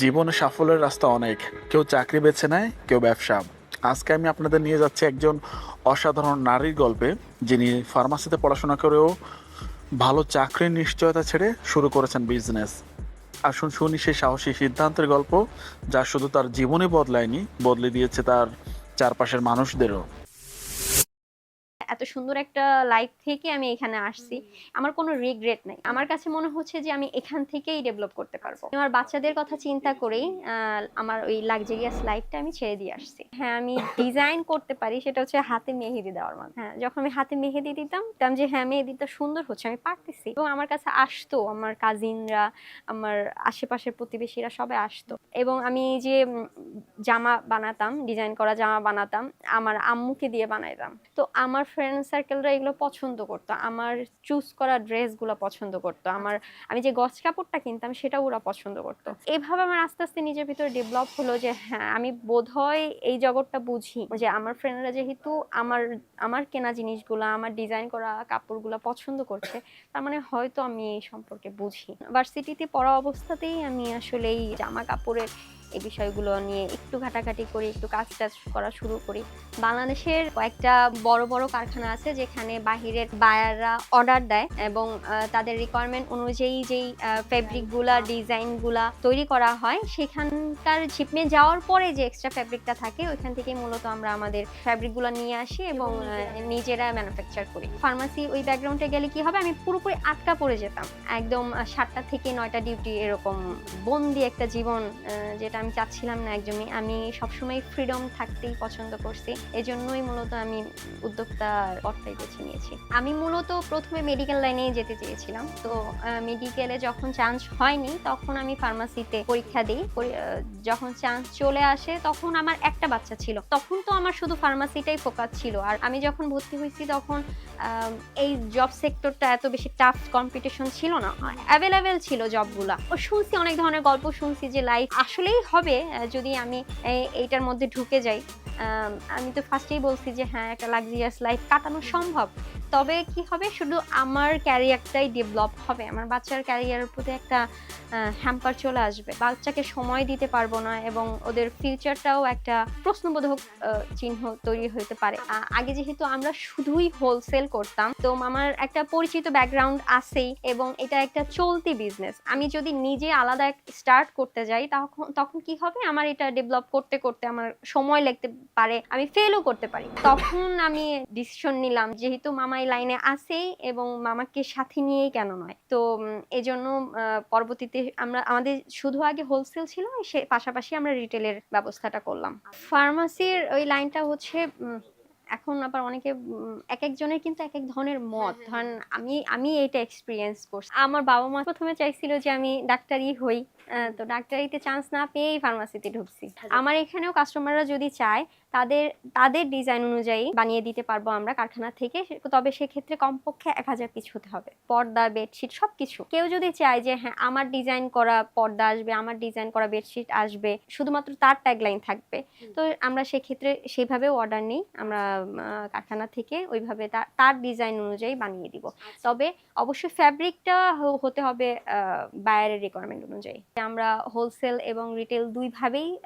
জীবনে সাফল্যের রাস্তা অনেক। কেউ চাকরি বেছে নেয়, কেউ ব্যবসা। আজকে আমি আপনাদের নিয়ে যাচ্ছি একজন অসাধারণ নারীর গল্পে, যিনি ফার্মাসিতে পড়াশোনা করেও ভালো চাকরির নিশ্চয়তা ছেড়ে শুরু করেছেন বিজনেস। আসুন শুনি সেই সাহসী সিদ্ধান্তের গল্প, যা শুধু তার জীবনে বদলায়নি, বদলে দিয়েছে তার চারপাশের মানুষদেরও। এত সুন্দর একটা লাইফ থেকে আমি এখানে আসছি। আমার কোনো রিগ্রেট নাই। আমার কাছে মনে হচ্ছে যে আমি এখান থেকেই ডেভেলপ করতে পারব। আমার বাচ্চাদের কথা চিন্তা করেই আমার ওই লাক্সারিয়াস লাইফটা আমি ছেড়ে দিয়ে আসছি। হ্যাঁ আমি ডিজাইন করতে পারি সেটা হচ্ছে হাতে মেহেদি দেওয়ার মাধ্যমে হ্যাঁ যখন আমি হাতে মেহেদি দিতাম দেখতাম যে হ্যাঁ মেহেদিটা সুন্দর হচ্ছে আমি পারতেছি। এবং আমার কাছে আসতো আমার কাজিনরা আমার আশেপাশের প্রতিবেশীরা সবাই আসতো। এবং আমি যে জামা বানাতাম ডিজাইন করা জামা বানাতাম আমার আম্মুকে দিয়ে বানাইতাম। তো আমার ফ্রেন্ড সার্কেলরা এগুলো পছন্দ করতো। আমার চুজ করা ড্রেসগুলো পছন্দ করতো। আমার আমি যে গছ কাপড়টা কিনতাম সেটা ওরা পছন্দ করতো। এভাবে আমার আস্তে আস্তে নিজের ভিতরে ডেভেলপ হলো যে হ্যাঁ আমি বোধহয় এই জগৎটা বুঝি যে আমার ফ্রেন্ডরা যেহেতু আমার আমার কেনা জিনিসগুলো আমার ডিজাইন করা কাপড়গুলো পছন্দ করছে তার মানে হয়তো আমি এই সম্পর্কে বুঝি। ভার্সিটিতে পড়া অবস্থাতেই আমি আসলে এই জামা কাপড়ের এই বিষয়গুলো নিয়ে একটু ঘাটাঘাটি করি একটু কাজ টাজ করা শুরু করি। বাংলাদেশের কয়েকটা বড় বড় কারখানা আছে যেখানে বাহিরের বায়াররা অর্ডার দেয় এবং তাদের রিকোয়ারমেন্ট অনুযায়ী যেই ফেব্রিকগুলা ডিজাইনগুলা তৈরি করা হয় সেখানকার শিপমেন্ট যাওয়ার পরে যে এক্সট্রা ফেব্রিকটা থাকে ওইখান থেকে মূলত আমরা আমাদের ফেব্রিকগুলো নিয়ে আসি এবং নিজেরা ম্যানুফ্যাকচার করি। ফার্মাসি ওই ব্যাকগ্রাউন্ডে গেলে কি হবে? আমি পুরোপুরি আটকা পড়ে যেতাম। একদম সাতটা থেকে নয়টা ডিউটি এরকম বন্দি একটা জীবন আহ, যেটা আমি চাচ্ছিলাম না একদমই। আমি সবসময় ফ্রিডম থাকতেই পছন্দ করছি। এজন্যই মূলত আমি উদ্যোক্তার পথটাই বেছে নিয়েছি। আমি মূলত প্রথমে মেডিকেল লাইনেই যেতে চেয়েছিলাম। তো মেডিকেলে যখন চান্স হয়নি, তখন আমি ফার্মাসিতে পরীক্ষা দিই। যখন চান্স চলে আসে, তখন আমার একটা বাচ্চা ছিল। তখন তো আমার শুধু ফার্মাসিটাই ফোকাস ছিল। আর আমি যখন ভর্তি হয়েছি, তখন এই জব সেক্টরটা এত বেশি টাফ কম্পিটিশন ছিল না। অ্যাভেলেবেল ছিল জবগুলা শুনছি অনেক ধরনের গল্প, শুনছি যে লাইফ আসলেই হবে যদি আমি এইটার মধ্যে ঢুকে যাই। আমি তো ফার্স্টেই বলছি যে হ্যাঁ একটা লাক্সারিয়াস লাইফ কাটানো সম্ভব। তবে কি হবে? শুধু আমার ক্যারিয়ারটাই ডেভেলপ হবে। আমার বাচ্চার ক্যারিয়ারের প্রতি একটা হ্যাম্পার চলে আসবে। বাচ্চাকে সময় দিতে পারব না এবং ওদের ফিউচারটাও একটা প্রশ্নবোধক চিহ্ন তৈরি হতে পারে। আগে যেহেতু আমরা শুধুই হোলসেল করতাম, তো আমার একটা পরিচিত ব্যাকগ্রাউন্ড আছেই এবং এটা একটা চলতি বিজনেস আমি যদি নিজে আলাদা স্টার্ট করতে যাই, তখন তখন কি হবে? আমার এটা ডেভেলপ করতে করতে আমার সময় লাগতে পারে। আমি ফেলও করতে পারি। তখন আমি ডিসিশন নিলাম, যেহেতু মামা এই লাইনে আছেই এবং মামাকে সাথে নিয়েই কেন নয়। তো এই জন্য পরবর্তীতে আমরা, আমাদের শুধু আগে হোলসেল ছিল, সে, পাশাপাশি আমরা রিটেলের ব্যবস্থাটা করলাম। ফার্মাসির ওই লাইনটা হচ্ছে এখন আবার অনেকে এক একজনের কিন্তু এক এক ধরনের মত। ধরেন আমি আমি এটা এক্সপিরিয়েন্স করছি। আমার বাবা মা প্রথমে চাইছিল যে আমি ডাক্তারই হই তো ডাক্তারিতে চান্স না পেয়েই ফার্মাসিতে ঢুকছি। আমার এখানেও কাস্টমাররা যদি চায় তাদের তাদের ডিজাইন অনুযায়ী বানিয়ে দিতে পারব আমরা কারখানা থেকে। তবে সেক্ষেত্রে কমপক্ষে এক হাজার পিস হতে হবে। পর্দা বেডশিট সব কিছু কেউ যদি চায় যে হ্যাঁ আমার ডিজাইন করা পর্দা আসবে আমার ডিজাইন করা বেডশিট আসবে শুধুমাত্র তার ট্যাগলাইন থাকবে। তো আমরা সেক্ষেত্রে সেইভাবেও অর্ডার নিই। আমরা কারখানা থেকে ওইভাবে তার- ডিজাইন অনুযায়ী বানিয়ে দিব। তবে অবশ্যই ফ্যাব্রিকটা হতে হবে বায়ারের রিকোয়ারমেন্ট অনুযায়ী। আমরা হোলসেল এবং রিটেল দুইভাবেই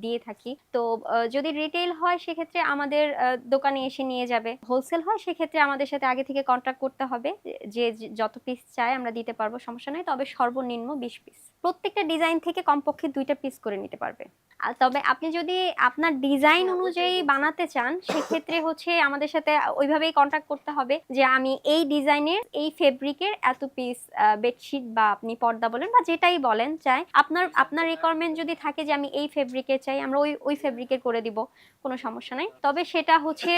দিয়ে থাকি। তো যদি রিটেল হয় সেক্ষেত্রে আমাদের দোকানে এসে নিয়ে যাবে। হোলসেল হয় সেক্ষেত্রে আমাদের সাথে আগে থেকে কন্ট্যাক্ট করতে হবে। যে যে যত পিস চায় আমরা দিতে পারব সমস্যা নেই। তবে সর্বনিম্ন বিশ পিস প্রত্যেকটা ডিজাইন থেকে কমপক্ষে দুইটা পিস করে নিতে পারবে। আর তবে আপনি যদি আপনার ডিজাইন অনুযায়ী বানাতে চান সেক্ষেত্রে হচ্ছে আমাদের সাথে ওইভাবেই কন্ট্যাক্ট করতে হবে যে আমি এই ডিজাইনের এই ফেব্রিকের এত পিস বেডশিট বা আপনি পর্দা বলেন বা যেটাই বলেন চাই আপনার আপনার রিকোয়ারমেন্ট যদি থাকে যে আমি এই ফেব্রিকের চাই আমরা ওই ওই ফেব্রিকের করে দিব কোনো সমস্যা নাই। তবে সেটা হচ্ছে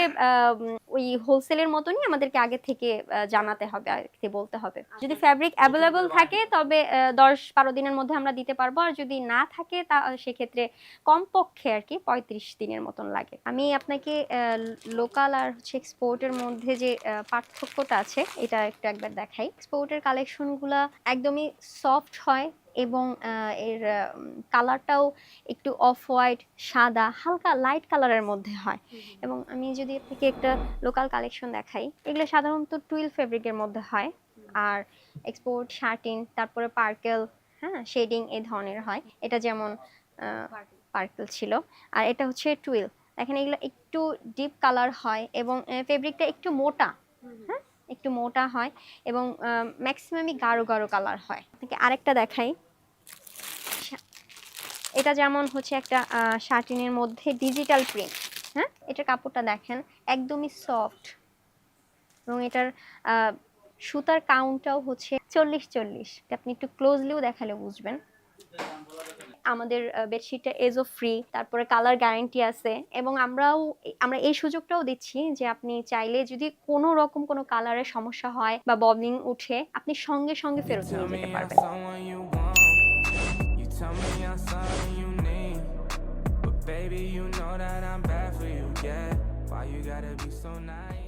ওই হোলসেলের মতনই আমাদেরকে আগে থেকে জানাতে হবে আগে বলতে হবে। যদি ফ্যাব্রিক অ্যাভেলেবল থাকে তবে দশ বারো দিনের মধ্যে আমরা দিতে পারব আর যদি না থাকে তা সেক্ষেত্রে কমপক্ষে আর কি পঁয়ত্রিশ দিনের মতন লাগে। আমি আপনাকে লোকাল আর হচ্ছে এক্সপোর্টের মধ্যে যে পার্থক্যটা আছে এটা একটু একবার দেখাই। এক্সপোর্টের কালেকশনগুলো একদমই সফট হয় এবং এর কালারটাও একটু অফ হোয়াইট সাদা হালকা লাইট কালারের মধ্যে হয়। এবং আমি যদি আপনাকে একটা লোকাল কালেকশন দেখাই এগুলো সাধারণত টুইল ফেব্রিকের মধ্যে হয়। আর এক্সপোর্ট শার্টিন তারপরে পার্কেল হ্যাঁ শেডিং এ ধরনের হয়। এটা যেমন পার্কেল ছিল। আর এটা হচ্ছে টুইল দেখেন এগুলো একটু ডিপ কালার হয় এবং ফেব্রিকটা একটু মোটা। হ্যাঁ? একটু মোটা হয় এবং ম্যাক্সিমামই গাঢ় গাঢ় কালার হয়। আপনাকে আরেকটা দেখাই। এটা যেমন হচ্ছে একটা শার্টিনের মধ্যে ডিজিটাল প্রিন্ট হ্যাঁ? এটার কাপড়টা দেখেন, একদমই সফট এবং এটার সুতার কাউন্টটাও হচ্ছে চল্লিশ চল্লিশ। আপনি একটু ক্লোজলিও দেখালে বুঝবেন। আমাদের বেডশিটটা এজও ফ্রি তারপরে কালার গ্যারান্টি আছে এবং আমরাও আমরা এই সুযোগটাও দিচ্ছি যে আপনি চাইলে যদি কোনো রকম কোনো কালারের সমস্যা হয় বা ববলিং উঠে আপনি সঙ্গে সঙ্গে ফেরত নিয়ে যেতে পারবেন baby, you know that I'm bad for you, yeah. Why you gotta be so nice?